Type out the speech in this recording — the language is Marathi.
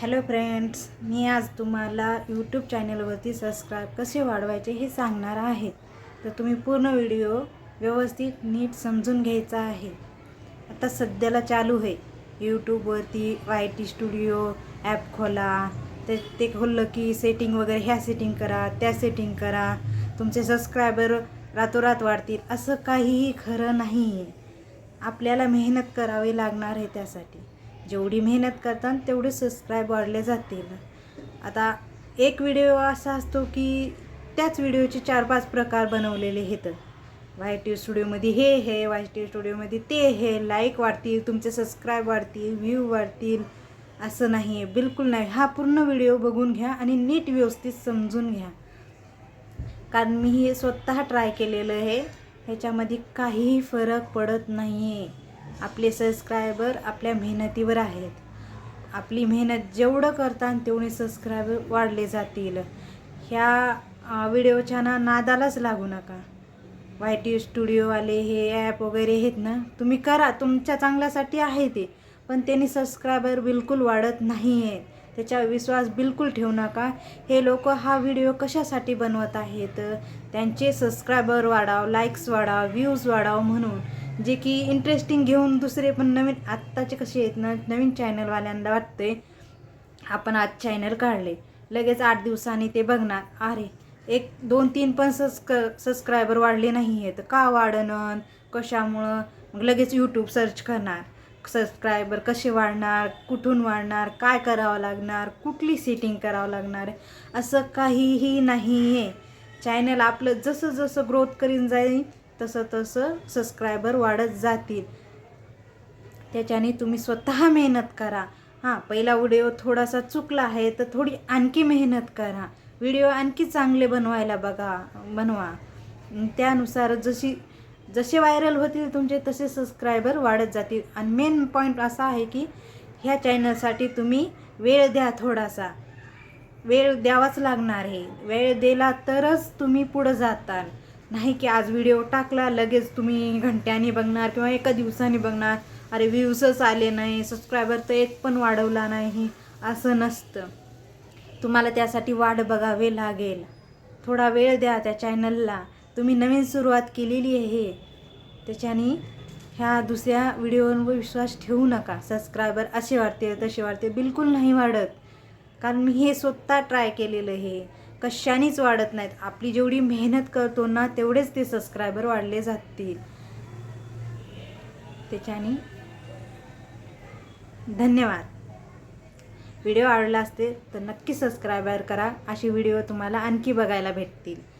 हॅलो फ्रेंड्स मी आज तुम्हाला यूट्यूब चॅनलवरती सबस्क्राईब कसे वाढवायचे हे सांगणार आहे. तर तुम्ही पूर्ण व्हिडिओ व्यवस्थित नीट समजून घ्यायचा आहे. आता सध्याला चालू आहे. यूट्यूबवरती वाय टी स्टुडिओ ॲप खोला. ते ते खोललं की सेटिंग वगैरे ह्या सेटिंग करा त्या सेटिंग करा. तुमचे सबस्क्रायबर रातोरात वाढतील असं काहीही खरं नाही आहे आपल्याला मेहनत करावी लागणार आहे त्यासाठी. जेवढी मेहनत करतात तेवढे सबस्क्राईब वाढले जातील. आता एक व्हिडिओ असा असतो की त्याच व्हिडिओचे चार पाच प्रकार बनवलेले आहेत. वाय टी स्टुडिओमध्ये हे हे वाय टी स्टुडिओमध्ये ते हे लाईक वाढतील तुमचे सबस्क्राईब वाढतील व्ह्यू वाढतील असं नाही आहे बिलकुल नाही. हा पूर्ण व्हिडिओ बघून घ्या आणि नीट व्यवस्थित समजून घ्या. कारण मी हे स्वतः ट्राय केलेलं आहे ह्याच्यामध्ये काहीही फरक पडत नाही आहे आपले सबस्क्रायबर आपल्या मेहनतीवर आहेत. आपली मेहनत जेवढं करतात तेवढे सबस्क्रायबर वाढले जातील. ह्या व्हिडिओच्या ना नादालाच लागू नका. वाय टी स्टुडिओवाले हे ॲप वगैरे आहेत ना तुम्ही करा तुमच्या चांगल्यासाठी आहे ते. पण त्यांनी सबस्क्रायबर बिलकुल वाढत नाही आहे त्याच्यावर विश्वास बिलकुल ठेवू नका. हे लोक हा व्हिडिओ कशासाठी बनवत आहेत? त्यांचे सबस्क्रायबर वाढाव लाईक्स वाढाव व्ह्यूज वाढाव म्हणून. जे की इंटरेस्टिंग घेऊन दुसरे पण नवीन आत्ताचे कसे आहेत ना नवीन चॅनलवाल्यांना वाटतंय. आपण आज चॅनल काढले. लगेच आठ दिवसांनी ते बघणार. अरे एक दोन तीन पण सबस्क सबस्क्रायबर वाढले नाही आहेत का वाढणं? कशामुळं? मग लगेच यूट्यूब सर्च करणार. सबस्क्रायबर कसे वाढणार? कुठून वाढणार? काय करावं लागणार? कुठली सेटिंग करावं लागणार? असं काहीही नाही आहे चॅनल आपलं जसं जसं ग्रोथ करीन जाईल तसं तसं सबस्क्रायबर वाढत जातील. त्याच्याने तुम्ही स्वतः मेहनत करा. हां पहिला व्हिडिओ थोडासा चुकला आहे तर थोडी आणखी मेहनत करा. व्हिडिओ आणखी चांगले बनवायला बघा बनवा. त्यानुसार जशी जसे व्हायरल होतील तुमचे तसे सबस्क्रायबर वाढत जातील. आणि मेन पॉईंट असा आहे की ह्या चॅनलसाठी तुम्ही वेळ द्या थोडासा. वेळ द्यावाच लागणार आहे. वेळ दिला तरच तुम्ही पुढं जाताल. नाही की आज व्हिडिओ टाकला लगेच तुम्ही घंट्याने बघणार किंवा एका दिवसाने बघणार. अरे व्ह्यूजच आले नाही सबस्क्रायबर तर एक पण वाढवला नाही असं नसतं. तुम्हाला त्यासाठी वाट बघावे लागेल. थोडा वेळ द्या त्या चॅनलला तुम्ही नवीन सुरुवात केलेली आहे. त्याच्याने ह्या दुसऱ्या व्हिडिओवर विश्वास ठेवू नका. सबस्क्रायबर असे वाढते तसे वाढते बिलकुल नाही वाढत. कारण मी हे स्वतः ट्राय केलेलं आहे. कशानेच वाढत नाहीत. आपली जेवढी मेहनत करतो ना तेवढेच ते सबस्क्रायबर वाढले जातील. त्याच्याने धन्यवाद. व्हिडिओ आवडला असते तर नक्की सबस्क्रायबर करा. असे व्हिडिओ तुम्हाला आणखी बघायला भेटतील.